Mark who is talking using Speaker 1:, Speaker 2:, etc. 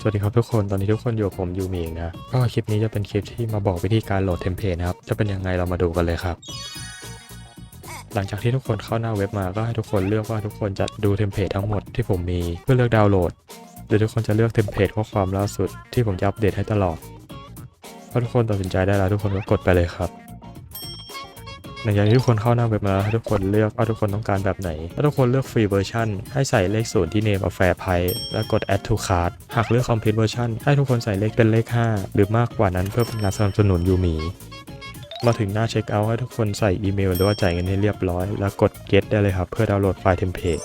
Speaker 1: สวัสดีครับทุกคน ตอนนี้ทุกคนอยู่กับผมยูมีเองนะ ก็คลิปนี้จะเป็นคลิปที่มาบอกวิธีการโหลดเทมเพลตนะครับ จะเป็นยังไงเรามาดูกันเลยครับ หลังจากที่ทุกคนเข้าหน้าเว็บมาก็ให้ทุกคนเลือกว่าทุกคนจะดูเทมเพลตทั้งหมดที่ผมมีเพื่อเลือกดาวน์โหลดหรือทุกคนจะเลือกเทมเพลตข้อความล่าสุดที่ผมจะอัปเดตให้ตลอดพอทุกคนตัดสินใจได้แล้วทุกคนก็กดไปเลยครับ ลังจากที่ทุกคนเข้าหน้าเว็บมาให้ทุกคนเลือกว่าทุกคนต้องการแบบไหน ถ้าทุกคนเลือกฟรีเวอร์ชันให้ใส่เลขศูนย์ที่ name of fair price แล้วกด add to cart หากเลือก complete version ให้ทุกคนใส่เลขเป็นเลข 5 หรือมากกว่านั้นเพื่อเป็นการสนับสนุนยูมีมาถึงหน้าเช็คเอาท์ให้ทุกคนใส่อีเมลหรือว่าจ่ายเงินให้เรียบร้อย แล้วกด get ได้เลยครับ เพื่อดาวน์โหลดไฟล์เทมเพลต